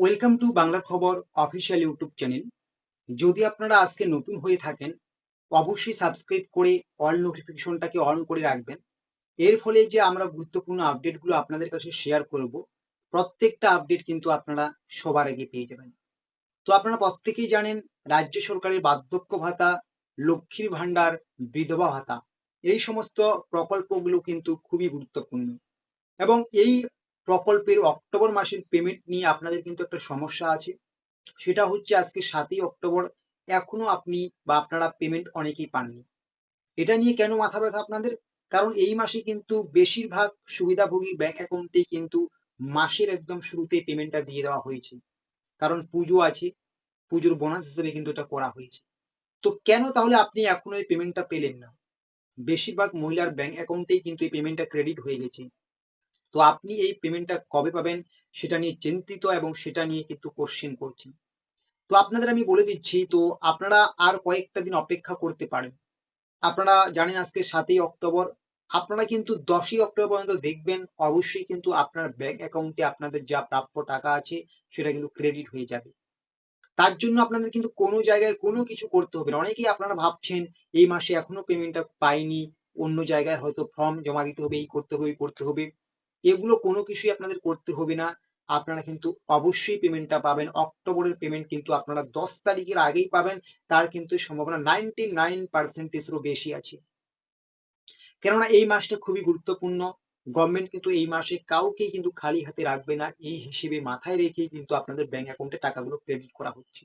Welcome to Bangla খবর official YouTube channel. যদি আপনারা আজকে নতুন হয়ে থাকেন, অবশ্যই সাবস্ক্রাইব করে অল নোটিফিকেশনটাকে অন করে রাখবেন। এর ফলে যে আমরা গুরুত্বপূর্ণ আপডেটগুলো আপনাদের কাছে শেয়ার করব, প্রত্যেকটা আপডেট কিন্তু আপনারা সবার আগে পেয়ে যাবেন। তো আপনারা প্রত্যেকেই জানেন, রাজ্য সরকারের বার্ধক্য ভাতা, লক্ষ্মীর ভাণ্ডার, বিধবা ভাতা, এই সমস্ত প্রকল্পগুলো কিন্তু খুবই গুরুত্বপূর্ণ। এবং এই প্রকল্পের অক্টোবর মাসের পেমেন্ট নিয়ে আপনাদের কিন্তু একটা সমস্যা আছে। সেটা হচ্ছে আজকে সাতই অক্টোবর, এখনও আপনি বা আপনারা পেমেন্ট অনেকেই পাননি। এটা নিয়ে কেন মাথা ব্যথা আপনাদের? কারণ এই মাসে কিন্তু বেশিরভাগ সুবিধাভোগী ব্যাংক অ্যাকাউন্টেই কিন্তু মাসের একদম শুরুতে পেমেন্টটা দিয়ে দেওয়া হয়েছে। কারণ পুজো আছে, পুজোর বোনাস হিসেবে কিন্তু এটা করা হয়েছে। তো কেন তাহলে আপনি এখনও এই পেমেন্টটা পেলেন না? বেশিরভাগ মহিলার ব্যাংক অ্যাকাউন্টেই কিন্তু এই পেমেন্টটা ক্রেডিট হয়ে গেছে। তো আপনি এই পেমেন্টটা কবে পাবেন সেটা নিয়ে চিন্তিত এবং সেটা নিয়ে কিন্তু কোশ্চেন করছেন। তো আপনাদের আমি বলে দিচ্ছি, তো আপনারা আর কয়েকটা দিন অপেক্ষা করতে পারেন। আপনারা জানেন আজকে সাতই অক্টোবর, আপনারা কিন্তু দশই অক্টোবর পর্যন্ত দেখবেন, অবশ্যই কিন্তু আপনার ব্যাংক অ্যাকাউন্টে আপনাদের যা প্রাপ্য টাকা আছে, সেটা কিন্তু ক্রেডিট হয়ে যাবে। তার জন্য আপনাদের কিন্তু কোনো জায়গায় কোনো কিছু করতে হবে না। অনেকেই আপনারা ভাবছেন, এই মাসে এখনও পেমেন্টটা পাইনি, অন্য জায়গায় হয়তো ফর্ম জমা দিতে হবে, এই করতে হবে এই করতে হবে। এগুলো কোনো কিছুই আপনাদের করতে হবে না। আপনারা কিন্তু অবশ্যই পেমেন্টটা পাবেন। অক্টোবরের পেমেন্ট কিন্তু আপনারা দশ তারিখের আগেই পাবেন। তার কিন্তু সম্ভাবনা নাইনটি নাইন পার্সেন্টেজেরও বেশি আছে। কেননা এই মাসটা খুবই গুরুত্বপূর্ণ। গভর্নমেন্ট কিন্তু এই মাসে কাউকে কিন্তু খালি হাতে রাখবে না। এই হিসেবে মাথায় রেখেই কিন্তু আপনাদের ব্যাংক অ্যাকাউন্টে টাকাগুলো ক্রেডিট করা হচ্ছে।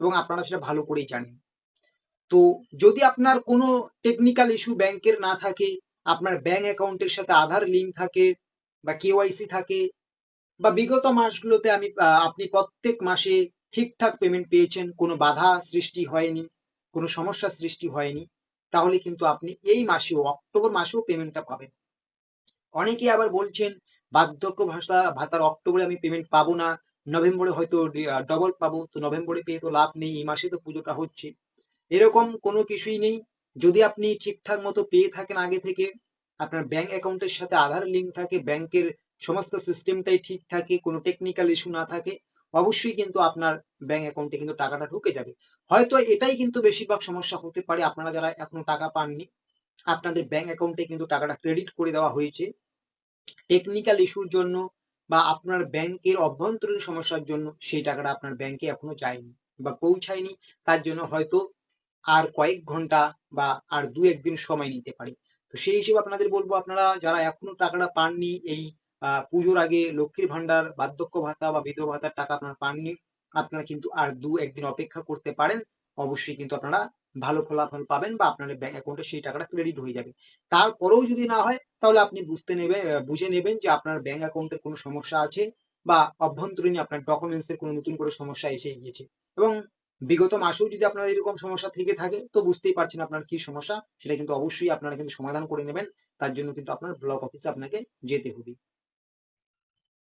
এবং আপনারা সেটা ভালো করেই জানেন। তো যদি আপনার কোনো টেকনিক্যাল ইস্যু ব্যাংকের না থাকে, আপনার ব্যাংক অ্যাকাউন্টের সাথে আধার লিঙ্ক থাকে বা কেওয়াইসি থাকে বা বিগত মাসগুলোতে আমি আপনি প্রত্যেক মাসে ঠিকঠাক পেমেন্ট পেয়েছেন, কোনো বাধা সৃষ্টি হয়নি, কোনো সমস্যা সৃষ্টি হয়নি, তাহলে কিন্তু আপনি এই মাসেও, অক্টোবর মাসেও পেমেন্টটা পাবেন। অনেকে আবার বলছেন, বার্ধক্য ভাষা ভাতার অক্টোবরে আমি পেমেন্ট পাবো না, নভেম্বরে হয়তো ডবল পাবো, তো নভেম্বরে পেয়ে তো লাভ নেই, এই মাসে তো পুজোটা হচ্ছে। এরকম কোনো কিছুই নেই। যদি আপনি ঠিকঠাক মতো পেয়ে থাকেন আগে থেকে আপনার ব্যাংক অ্যাকাউন্টের সাথে আধার লিঙ্ক থাকে ব্যাংকের সমস্ত সিস্টেমটাই ঠিক থাকে, কোনো টেকনিক্যাল ইস্যু না থাকে, অবশ্যই কিন্তু আপনার ব্যাংক অ্যাকাউন্টে কিন্তু টাকাটা ঢুকে যাবে। হয়তো এটাই কিন্তু বেশিরভাগ সমস্যা হতে পারে, আপনারা যারা এখনও টাকা পাননি, আপনাদের ব্যাংক অ্যাকাউন্টে কিন্তু টাকাটা ক্রেডিট করে দেওয়া হয়েছে। টেকনিক্যাল ইস্যুর জন্য বা আপনার ব্যাংকের অভ্যন্তরীণ সমস্যার জন্য সেই টাকাটা আপনার ব্যাংকে এখনও যায়নি বা পৌঁছায়নি, তার জন্য হয়তো আর কয়েক ঘণ্টা বা আর দু একদিন সময় নিতে পারে। তো সেই হিসেবে আপনাদের বলব, আপনারা যারা এখনও টাকাটা পাননি, এই পুজোর আগে লক্ষ্মীর ভান্ডার বার্ধক্য ভাতা বা বিধবা ভাতার টাকা আপনারা পাননি, আপনারা কিন্তু আর দু একদিন অপেক্ষা করতে পারেন। অবশ্যই কিন্তু আপনারা ভালো ফলাফল পাবেন বা আপনার ব্যাংক অ্যাকাউন্টে সেই টাকাটা ক্রেডিট হয়ে যাবে। তারপরেও যদি না হয়, তাহলে আপনি বুঝতে নেবেন বুঝে নেবেন যে আপনার ব্যাংক অ্যাকাউন্টের কোনো সমস্যা আছে বা অভ্যন্তরীণ আপনার ডকুমেন্টস এর কোনো নতুন করে সমস্যা এসে গিয়েছে। এবং বিগত মাসেও যদি আপনার এরকম সমস্যা থেকে থাকে, তো বুঝতেই পারছেন আপনার কি সমস্যা। সেটা কিন্তু অবশ্যই আপনারা কিন্তু সমাধান করে নেবেন। তার জন্য কিন্তু আপনার ব্লক অফিসে আপনাকে যেতে হবে।